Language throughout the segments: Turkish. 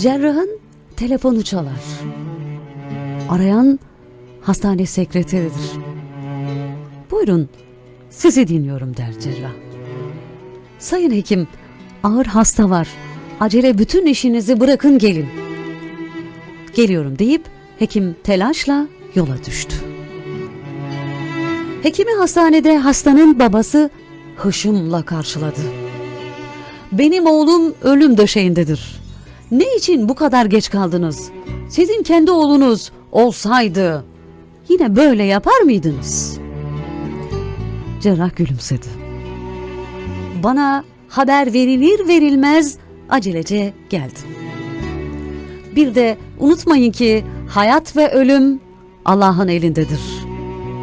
Cerrahın telefonu çalar. Arayan hastane sekreteridir. Buyurun, sizi dinliyorum der cerrah. Sayın hekim, ağır hasta var. Acele bütün işinizi bırakın gelin. Geliyorum deyip hekim telaşla yola düştü. Hekimi hastanede hastanın babası hışımla karşıladı. Benim oğlum ölüm döşeğindedir. Ne için bu kadar geç kaldınız? Sizin kendi oğlunuz olsaydı yine böyle yapar mıydınız? Cerrah gülümsedi. Bana haber verilir verilmez acelece geldim. Bir de unutmayın ki hayat ve ölüm Allah'ın elindedir.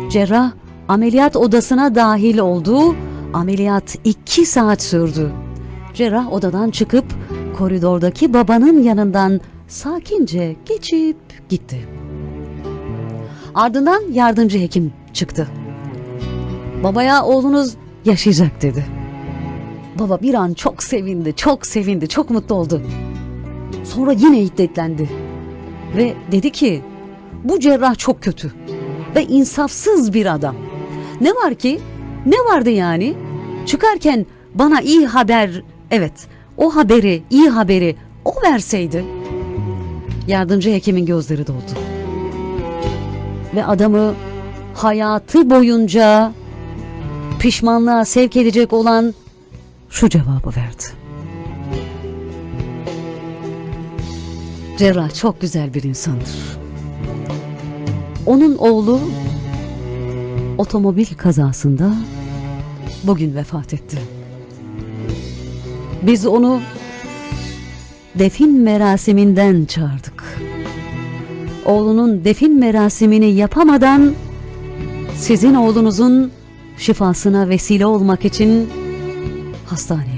Cerrah ameliyat odasına dahil oldu. Ameliyat iki saat sürdü. Cerrah odadan çıkıp koridordaki babanın yanından sakince geçip gitti. Ardından yardımcı hekim çıktı. Babaya oğlunuz yaşayacak dedi. Baba bir an çok sevindi, çok sevindi, çok mutlu oldu. Sonra yine hiddetlendi. Ve dedi ki bu cerrah çok kötü ve insafsız bir adam. Ne var ki? Ne vardı yani? Çıkarken bana iyi haber, evet o haberi, iyi haberi o verseydi. Yardımcı hekimin gözleri doldu. Ve adamı hayatı boyunca pişmanlığa sevk edecek olan şu cevabı verdi. Cerrah çok güzel bir insandır. Onun oğlu otomobil kazasında bugün vefat etti. Biz onu defin merasiminden çağırdık. Oğlunun defin merasimini yapamadan sizin oğlunuzun şifasına vesile olmak için hastaneye